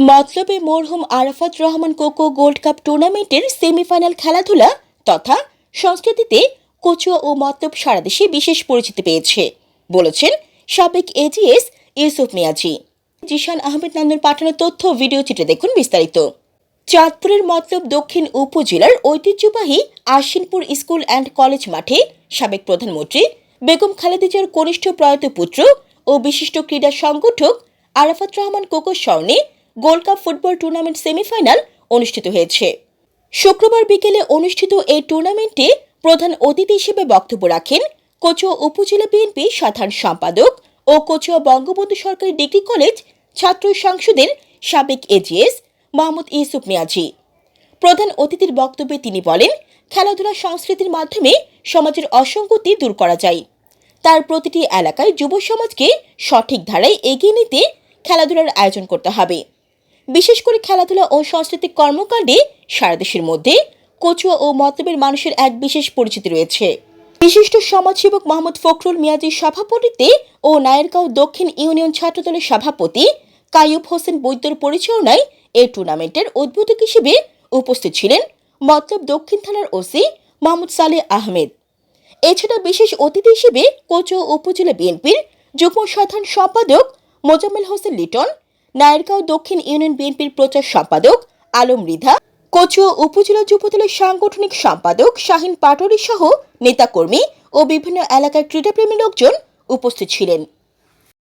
মতলবে মরহুম Arafat Rahman Koko gold cup টুর্নামেন্টের semifinal খেলাধুলা তথা সংস্কৃতিতে কচুয়া ও মতলব সারা দেশে বিশেষ পরিচিতি পেয়েছে, বলেছেন সাবেক এজিএস ইউসুফ মিয়াজি। জিশান আহমেদ নান্নুর পাঠানো তথ্য ভিডিও চিত্রে দেখুন বিস্তারিত। চাঁদপুরের মতলব দক্ষিণ উপজেলার ঐতিহ্যবাহী আশ্বিনপুর স্কুল অ্যান্ড কলেজ মাঠে সাবেক প্রধানমন্ত্রী বেগম খালেদিজার কনিষ্ঠ প্রয়াত পুত্র ও বিশিষ্ট ক্রীড়া সংগঠক আরাফাত রহমান কোকো স্মরণে gold cup football tournament semifinal অনুষ্ঠিত হয়েছে। শুক্রবার বিকেলে অনুষ্ঠিত এই টুর্নামেন্টে প্রধান অতিথি হিসেবে বক্তব্য রাখেন কচুয়া উপজেলা বিএনপি সাধারণ সম্পাদক ও কচুয়া বঙ্গবন্ধু সরকারি ডিগ্রি কলেজ ছাত্র সংসদের সাবেক এজিএস মোহাম্মদ ইউসুফ মিয়াজি। প্রধান অতিথির বক্তব্যে তিনি বলেন, খেলাধুলা সংস্কৃতির মাধ্যমে সমাজের অসঙ্গতি দূর করা যায়। তার প্রতিটি এলাকায় যুব সমাজকে সঠিক ধারায় এগিয়ে নিতে খেলাধুলার আয়োজন করতে হবে। বিশেষ করে খেলাধুলা ও সাংস্কৃতিক কর্মকাণ্ডে সারা দেশের মধ্যে কচুয়া ও মতলবের মানুষের এক বিশেষ পরিচিতি রয়েছে। বিশিষ্ট সমাজসেবক মোহাম্মদ ফখরুল মিয়াজির সভাপতিত্বে ও নায়েরগাঁও দক্ষিণ ইউনিয়ন ছাত্রদলের সভাপতি কাইয়ুব হোসেন বৈদ্যর পরিচালনায় এই টুর্নামেন্টের উদ্বোধক হিসেবে উপস্থিত ছিলেন মতলব দক্ষিণ থানার ওসি মোহাম্মদ সালেহ আহমেদ। এছাড়া বিশেষ অতিথি হিসেবে কোচুয়া উপজেলা বিএনপির যুগ্ম সাধারণ সম্পাদক মোজাম্মেল হোসেন লিটন নায়েরগাঁও দক্ষিণ ইউনিয়ন বিএনপির প্রচার সম্পাদক আলম রিধা, কচুয়া উপজেলা যুবদলের সাংগঠনিক সম্পাদক শাহিন পাটরি সহ নেতাকর্মী ও বিভিন্ন এলাকার ক্রীড়াপ্রেমী লোকজন উপস্থিত ছিলেন।